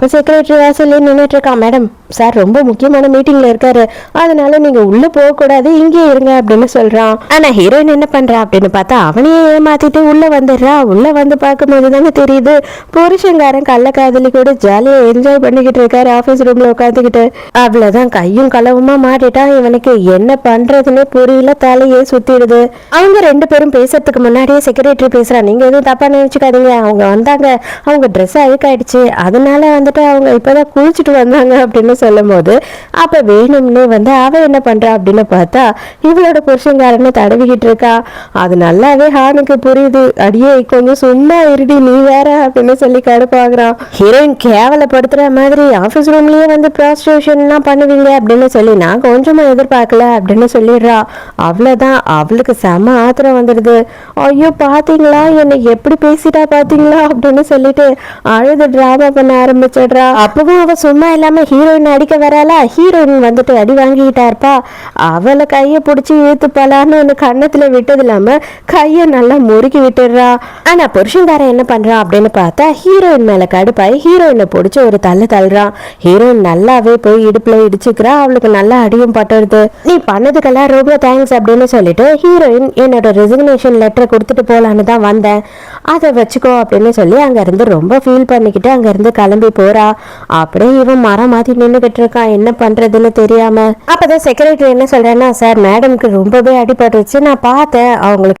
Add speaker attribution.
Speaker 1: அப்போ செக்ரட்டரி வாசல்ல நின்னுட்டு இருக்கான் மேடம் சார் ரொம்ப முக்கியமான மீட்டிங்ல இருக்காரு. அதனால நீங்க உள்ள போகக்கூடாது இங்கேயே இங்கே இருங்க அப்படின்னு சொல்றான். ஆனா ஹீரோயின் என்ன பண்ணுறா அப்படின்னு பார்த்தா அவனையே ஏமாத்திட்டு உள்ள வந்துடுறா. உள்ள வந்து பார்க்கும்போது தானே தெரியுது. புருஷங்காரன் கள்ள காதலி கூட ஜாலியா என்ஜாய் பண்ணிக்கிட்டு இருக்காரு ஆஃபீஸ் ரூம்ல உட்காந்துக்கிட்டு அவ்வளவுதான் கையும் களவுமா மாட்டிட்டான் இவனுக்கு. என்ன பண்றதுன்னே புரியல தலையே சுத்திடுது. அவங்க ரெண்டு பேரும் பேசுறதுக்கு முன்னாடியே செக்ரட்டரி பேசுகிறான் நீங்க எதுவும் தப்பா நினச்சிக்காதீங்க. அவங்க வந்தாங்க. அவங்க ட்ரெஸ் அழுக்காயிடுச்சு. அதனால வந்து வந்துட்டு அவங்க இப்பதான் குளிச்சுட்டு வந்தாங்க அப்படின்னு சொல்லும் போது அப்ப வேணும்னே வந்து அவ என்ன பண்றா அப்படின்னு பார்த்தா இவளோட புருஷங்காரனை தடவிக்கிட்டு இருக்கா. அது நல்லாவே ஹானுக்கு புரியுது. அடியே கொஞ்சம் சும்மா இருடி நீ வேற அப்படின்னு சொல்லி கடுப்பாகிறான் ஹீரோயின் கேவலப்படுத்துற மாதிரி ஆபீஸ் ரூம்லயே வந்து ப்ராஸ்டியூஷன்லாம் பண்ணுவீங்க அப்படின்னு சொல்லி நான் கொஞ்சமா எதிர்பார்க்கல அப்படின்னு சொல்லிடுறா. அவ்வளவுதான். அவளுக்கு செம ஆத்திரம் வந்துடுது. ஐயோ பாத்தீங்களா? என்னை எப்படி பேசிட்டா பாத்தீங்களா? அப்படின்னு சொல்லிட்டு அழுது டிராமா பண்ண ஆரம்பிச்சிடுறா அப்பவும் அவள் சும்மா இல்லாமல் ஹீரோயின் அடிக்க வராளா? ஹீரோயின் வந்துட்டு அடி வாங்கிக்கிட்டா இருப்பா அவளை கையை பிடிச்சி இழுத்துப்பாளான்னு ஒன்று கண்ணத்தில் விட்டது இல்லாமல் கையை நல்லா முறுக்கி விட்டுடுறா. ஆனால் புருஷன்காரன் என்ன பண்ணுறான் அப்படின்னு பார்த்தா ஹீரோயின் மேலே கடுப்பாய் ஹீரோயினை பிடிச்சி ஒரு தள்ளு தள்ளுறான் ஹீரோயின் நல்லாவே போய் இடுப்பில் இடிச்சுக்கிறா. அவளுக்கு நல்லா அடியும் பட்டுருது நீ பண்ணதுக்கெல்லாம் ரொம்ப தேங்க்ஸ் அப்படின்னு சொல்லிட்டு ஹீரோயின் என்னோட ரெசிக்னேஷன் லெட்டரை கொடுத்துட்டு போலான்னு தான் வந்தேன். அதை வச்சுக்கோ அப்படின்னு சொல்லி அங்கேருந்து ரொம்ப ஃபீல் பண்ணிக்கிட்டு அங்கேருந்து கிளம்பி போ போறா? அப்படியே இவன் மரம் மாத்தி நின்னுகிட்டு இருக்கான் என்ன பண்றதுன்னு தெரியாம. அப்பதான் செக்ரட்டரி என்ன சொல்றேன்னா சார் மேடம்க்கு ரொம்பவே அடிபட்டுருச்சு. நான் பார்த்தேன். அவங்களுக்கு